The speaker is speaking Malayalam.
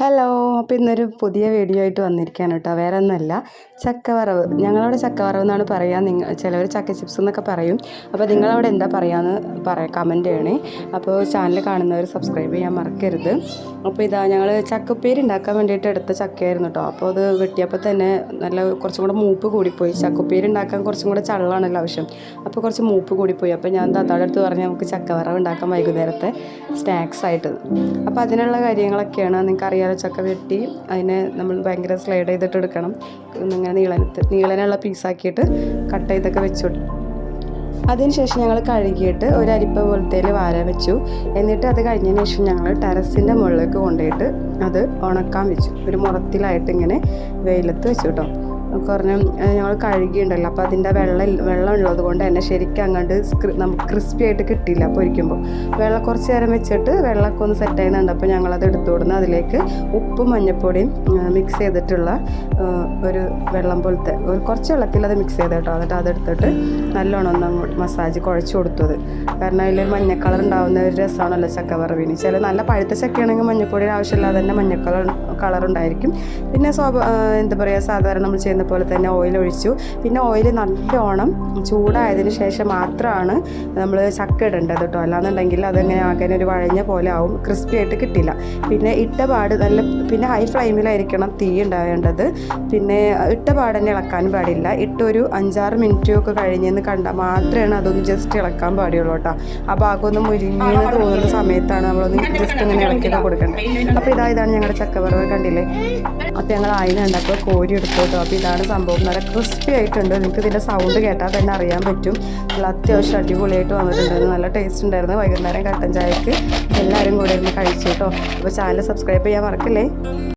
ഹലോ അപ്പോൾ ഇന്നൊരു പുതിയ വീഡിയോ ആയിട്ട് വന്നിരിക്കുകയാണ് കേട്ടോ. വേറെ ഒന്നുമല്ല ചക്കവറവ്. ഞങ്ങളവിടെ ചക്കവറവ് എന്നാണ് പറയുക നിങ്ങൾ ചിലവർ ചക്ക ചിപ്സ് എന്നൊക്കെ പറയും. അപ്പോൾ നിങ്ങളവിടെ എന്താ പറയുകയെന്ന് പറയാം കമന്റ് ചെയ്യണേ. അപ്പോൾ ചാനൽ കാണുന്നവർ സബ്സ്ക്രൈബ് ചെയ്യാൻ മറക്കരുത്. അപ്പോൾ ഇതാ ഞങ്ങൾ ചക്കപ്പേരി ഉണ്ടാക്കാൻ വേണ്ടിയിട്ട് എടുത്ത ചക്കയായിരുന്നു കേട്ടോ. അപ്പോൾ അത് വെട്ടിയപ്പോൾ തന്നെ നല്ല കുറച്ചും കൂടെ മൂപ്പ് കൂടിപ്പോയി. ചക്കപ്പേരി ഉണ്ടാക്കാൻ കുറച്ചും കൂടെ ചള്ളാണല്ലോ ആവശ്യം. അപ്പോൾ കുറച്ച് മൂപ്പ് കൂടിപ്പോയി. അപ്പോൾ ഞാൻ താത്താടെ അടുത്ത് പറഞ്ഞ് നമുക്ക് ചക്കവറവ് ഉണ്ടാക്കാൻ വൈകുന്നേരത്തെ സ്നാക്സ് ആയിട്ട്. അപ്പോൾ അതിനുള്ള കാര്യങ്ങളൊക്കെയാണ്. നിങ്ങൾക്ക് അറിയാലോ ചക്ക വെട്ടി അതിനെ നമ്മൾ ഭയങ്കര സ്ലൈഡ് ചെയ്തിട്ട് എടുക്കണം. ഇങ്ങനെ നീളനത്ത് നീളനുള്ള പീസാക്കിയിട്ട് കട്ട് ചെയ്തൊക്കെ വെച്ചു അതിനുശേഷം ഞങ്ങൾ കഴുകിയിട്ട് ഒരു അരിപ്പ പോലത്തേൽ വാര വെച്ചു. എന്നിട്ട് അത് കഴിഞ്ഞതിന് ശേഷം ഞങ്ങൾ ടെറസിന്റെ മുകളിലേക്ക് കൊണ്ടുപോയിട്ട് അത് ഉണക്കാൻ വെച്ചു. ഒരു മുറത്തിലായിട്ട് ഇങ്ങനെ വെയിലത്ത് വെച്ചു കേട്ടോ. കുറഞ്ഞ ഞങ്ങൾ കഴുകിയുണ്ടല്ലോ അപ്പോൾ അതിന്റെ വെള്ളം വെള്ളം ഉള്ളത് കൊണ്ട് തന്നെ ശരിക്കും അങ്ങോട്ട് നമുക്ക് ക്രിസ്പി ആയിട്ട് കിട്ടിയില്ല പൊരിക്കുമ്പോൾ വെള്ളം കുറച്ച് നേരം വെച്ചിട്ട് വെള്ളമൊക്കെ ഒന്ന് സെറ്റ് ആയിരുന്നുണ്ട് അപ്പോൾ ഞങ്ങളത് എടുത്തു കൊടുന്ന് അതിലേക്ക് ഉപ്പും മഞ്ഞപ്പൊടിയും മിക്സ് ചെയ്തിട്ടുള്ള ഒരു വെള്ളം പോലത്തെ ഒരു കുറച്ച് വെള്ളത്തിൽ അത് മിക്സ് ചെയ്ത് കേട്ടോ. എന്നിട്ട് അതെടുത്തിട്ട് നല്ലോണം ഒന്ന് അങ്ങോട്ട് മസാജ് കുഴച്ച് കൊടുത്തത്. കാരണം അതിലൊരു മഞ്ഞ കളർ ഉണ്ടാകുന്ന ഒരു രസമാണല്ലോ ചക്ക വറവിന് ചില നല്ല പഴുത്ത ചക്കയാണെങ്കിൽ മഞ്ഞൾപ്പൊടിയുടെ ആവശ്യമില്ലാതെ തന്നെ മഞ്ഞ കളർ കളർ ഉണ്ടായിരിക്കും. പിന്നെ സ്വാഭാ എന്താ പറയുക സാധാരണ നമ്മൾ ചെയ്യുന്ന പോലെ തന്നെ ഓയിൽ ഒഴിച്ചു. പിന്നെ ഓയിൽ നല്ലോണം ചൂടായതിന് ശേഷം മാത്രമാണ് നമ്മൾ ചക്ക ഇടേണ്ടത് കേട്ടോ അല്ലാന്നുണ്ടെങ്കിൽ അതെങ്ങനെ ആകാൻ ഒരു വഴഞ്ഞ പോലെ ആവും. ക്രിസ്പി ആയിട്ട് കിട്ടില്ല. പിന്നെ ഇട്ട പാട് നല്ല പിന്നെ ഹൈ ഫ്ലെയിമിലായിരിക്കണം തീ ഉണ്ടാവേണ്ടത് പിന്നെ ഇട്ട തന്നെ ഇളക്കാനും പാടില്ല. ഇട്ടൊരു അഞ്ചാറ് മിനിറ്റ് ഒക്കെ കഴിഞ്ഞെന്ന് കണ്ടാൽ മാത്രമാണ് അതൊന്ന് ജസ്റ്റ് ഇളക്കാൻ പാടുള്ളൂ കേട്ടോ ആ ഭാഗം ഒന്ന് തോന്നുന്ന സമയത്താണ് നമ്മളൊന്ന് ജസ്റ്റ് ഇങ്ങനെ ഇളക്കിയിട്ട് കൊടുക്കേണ്ടത്. അപ്പോൾ ഇതാ ഇതാണ് ഞങ്ങളുടെ ചക്കവറവ് കണ്ടില്ലേ? അപ്പോൾ ഞങ്ങൾ ആയിനുണ്ട് കണ്ടപ്പോൾ കോരി എടുത്തു കേട്ടോ അപ്പോൾ ഇതാണ് സംഭവം? നല്ല ക്രിസ്പി ആയിട്ടുണ്ട്. നിങ്ങൾക്ക് ഇതിന്റെ സൗണ്ട് കേട്ടാൽ തന്നെ അറിയാൻ പറ്റും. നല്ല അത്യാവശ്യം അടിപൊളിയായിട്ട് വന്നിട്ടുണ്ടായിരുന്നു നല്ല ടേസ്റ്റ് ഉണ്ടായിരുന്നു. വൈകുന്നേരം കട്ടൻ ചായക്ക് എല്ലാവരും കൂടെ ഇരുന്ന് കഴിച്ചു കേട്ടോ. അപ്പോൾ ചാനൽ സബ്സ്ക്രൈബ് ചെയ്യാൻ മറക്കല്ലേ?